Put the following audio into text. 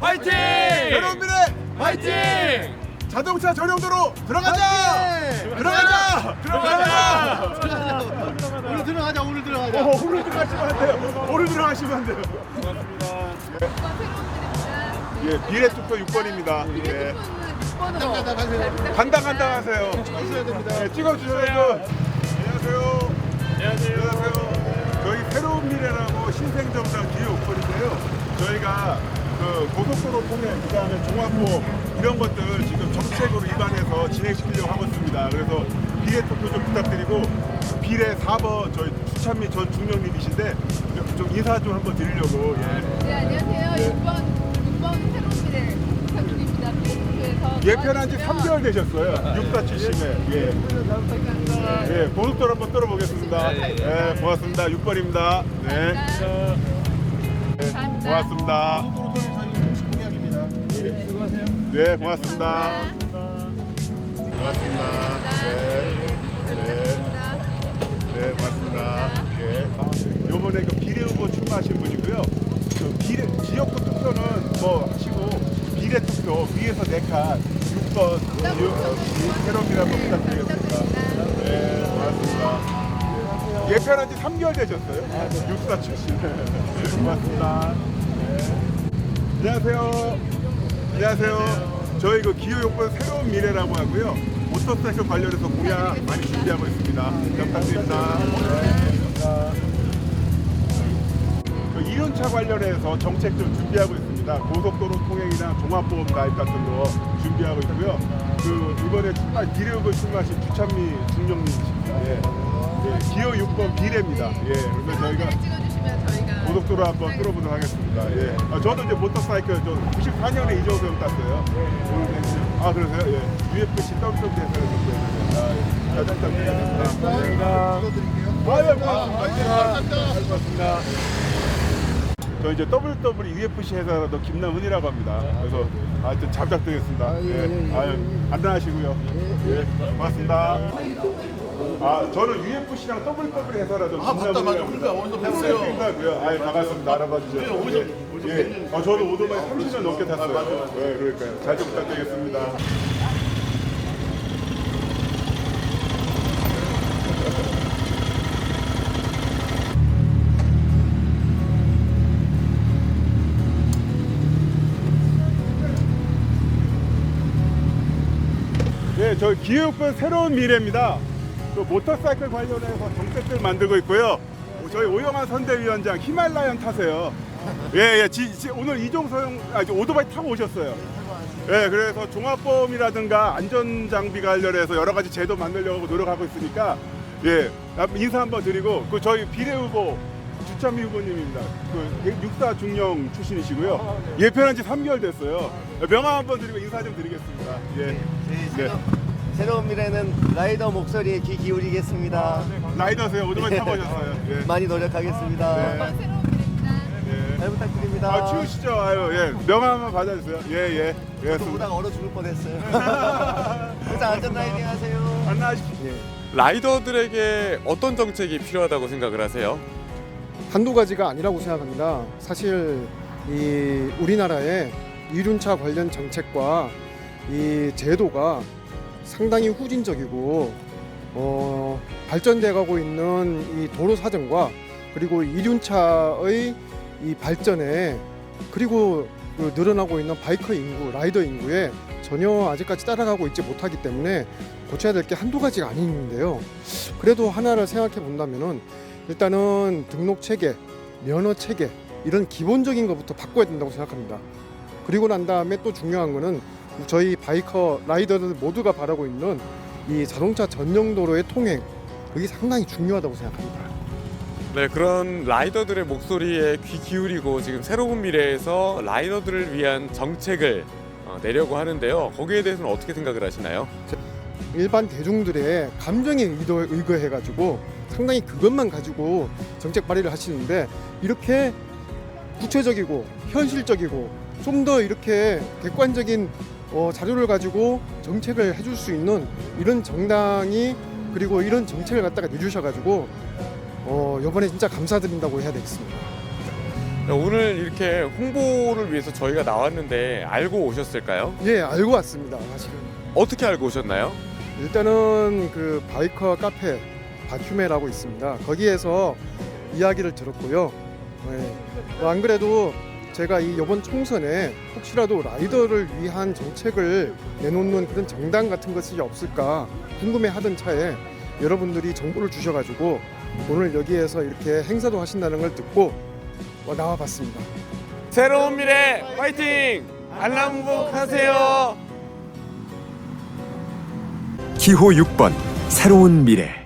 화이팅! 새로운 미래 화이팅! 자동차 전용도로 들어가자! 들어가자! 들어가자! 오늘 들어가자 오늘 들어가자 어, 오늘 들어가시면 안 돼요. 오늘 들어가시면 안 돼요. 예, 비례 투표 6번입니다. 예. 간당 간당 하세요. 하셔야 됩니다 네, 찍어주셔야죠. 안녕하세요. 안녕하세요. 저희 새로운 미래라고 신생정당 기회 5번인데요. 저희가 그 고속도로 통행, 그 다음에 종합보 이런 것들 지금 정책으로 입안해서 진행시키려고 하고 있습니다. 그래서 비례 투표 좀 부탁드리고 비례 4번 저희 수찬미 전 중령님이신데 좀 인사 좀 한번 드리려고 예. 네, 안녕하세요. 네. 6번, 6번 새로운 미래 부탁드립니다. 비행기에서 예편한 지 3개월 되셨어요. 6470에. 예. 예, 고속도로 한번 뚫어보겠습니다. 예, 고맙습니다. 6번입니다. 네. 네, 고맙습니다. 네, 고맙습니다. 고맙습니다. 네, 네, 네, 고맙습니다. 예. 요번에 그 비례 후보 출마하신 분이고요. 그 비례, 지역구 투표는 뭐 하시고 비례 투표 위에서 네칸 6번 새로운이라 한번 부탁드리겠습니다. 네, 고맙습니다. 예. 예편한 지 3개월 되셨어요? 육사 출신. 고맙습니다. 네. 안녕하세요. 안녕하세요. 저희 그 기후 용번 새로운 미래라고 하고요. 모터사이클 관련해서 공약 많이 준비하고 있습니다. 네. 그 이륜차 관련해서 정책 좀 준비하고 있습니다. 고속도로 통행이나 종합보험 가입 같은 거 준비하고 있고요. 그 이번에 출마 비례후보 출마하신 주찬미 중령님이십니다. 예. 예, 기호 6번 비례입니다. 예. 그래서 저희가 찍어주시면 저희가 고속도로 한번 뚫어보도록 하겠습니다. 예. 아, 저도 이제 모터사이클 저 94년에 이종소형 땄어요. 아 그러세요? 예. UFC WW에서 아, 예. 잘 부탁드리겠습니다. 감사합니다. 아유, 고맙습니다. 잘 고맙습니다. 저 이제 WWE UFC 회사라도 김남훈이라고 합니다. 그래서 하여튼 잘 부탁드리겠습니다. 아, 예, 예. 예, 예. 아유, 안전하시고요. 예, 고맙습니다. 아, 저는 UFC랑 WWE 회사라도 아, 맞다, 맞다. 그러니까 어디서 뵀어요. 뵀어요. 아유, 반갑습니다. 알아봐 주셔서. 어디서, 예. 예. 아, 저도 오토바이 30년 넘게 탔어요. 네, 그러니까요. 잘 좀 부탁드리겠습니다. 네, 저 기후권 새로운 미래입니다. 그 모터사이클 관련해서 정책들 만들고 있고요. 저희 오영환 선대위원장 히말라연 타세요. 예, 예. 지, 지- 오늘 이종서형 아, 저 오토바이 타고 오셨어요. 예, 그래서 종합보험이라든가 안전장비 관련해서 여러 가지 제도 만들려고 노력하고 있으니까 예, 인사 한번 드리고 그 저희 비례 후보 주찬미 후보님입니다. 그 육사 중령 출신이시고요. 예편한 지 3개월 됐어요. 명함 한번 드리고 인사 좀 드리겠습니다. 예. 네, 네. 새로운, 미래는 라이더 목소리에 귀 기울이겠습니다. 라이더세요. 오토바이 타고 오셨어요. 예. 많이 노력하겠습니다. 네. 6번 새로운 미래입니다. 예. 잘 부탁드립니다. 아, 추우시죠? 아유, 예. 명함 한번 받아주세요. 예, 예. 예. 저도 오다가 얼어 죽을 뻔했어요. 항상 안전 라이딩 하세요. 안녕하십시오. 라이더들에게 어떤 정책이 필요하다고 생각을 하세요? 한두 가지가 아니라고 생각합니다. 사실 이 우리나라의 이륜차 관련 정책과 이 제도가 상당히 후진적이고 어, 발전돼 가고 있는 이 도로 사정과 그리고 이륜차의 이 발전에 그리고 그 늘어나고 있는 바이커 인구, 라이더 인구에 전혀 아직까지 따라가고 있지 못하기 때문에 고쳐야 될 게 한두 가지가 아닌데요. 그래도 하나를 생각해 본다면은 일단은 등록 체계, 면허 체계 이런 기본적인 것부터 바꿔야 된다고 생각합니다. 그리고 난 다음에 또 중요한 거는 저희 바이커 라이더들 모두가 바라고 있는 이 자동차 전용 도로의 통행 그게 상당히 중요하다고 생각합니다. 네, 그런 라이더들의 목소리에 귀 기울이고 지금 새로운 미래에서 라이더들을 위한 정책을 어, 내려고 하는데요. 거기에 대해서는 어떻게 생각을 하시나요? 일반 대중들의 감정에 의도, 의거해가지고 상당히 그것만 가지고 정책 발의를 하시는데 이렇게 구체적이고 현실적이고 좀 더 이렇게 객관적인 어, 자료를 가지고 정책을 해줄 수 있는 이런 정당이 그리고 이런 정책을 갖다가 내주셔가지고 어, 이번에 진짜 감사드린다고 해야 되겠습니다. 오늘 이렇게 홍보를 위해서 저희가 나왔는데 알고 오셨을까요? 예, 알고 왔습니다. 사실은. 어떻게 알고 오셨나요? 일단은 그 바이커 카페 바큐메라고 있습니다. 거기에서 이야기를 들었고요. 네. 뭐안 그래도 제가 이 이번 총선에 혹시라도 라이더를 위한 정책을 내놓는 그런 정당 같은 것이 없을까 궁금해하던 차에 여러분들이 정보를 주셔가지고 오늘 여기에서 이렇게 행사도 하신다는 걸 듣고 어, 나와봤습니다. 새로운 미래 화이팅! 알람복 하세요. 기호 6번 새로운 미래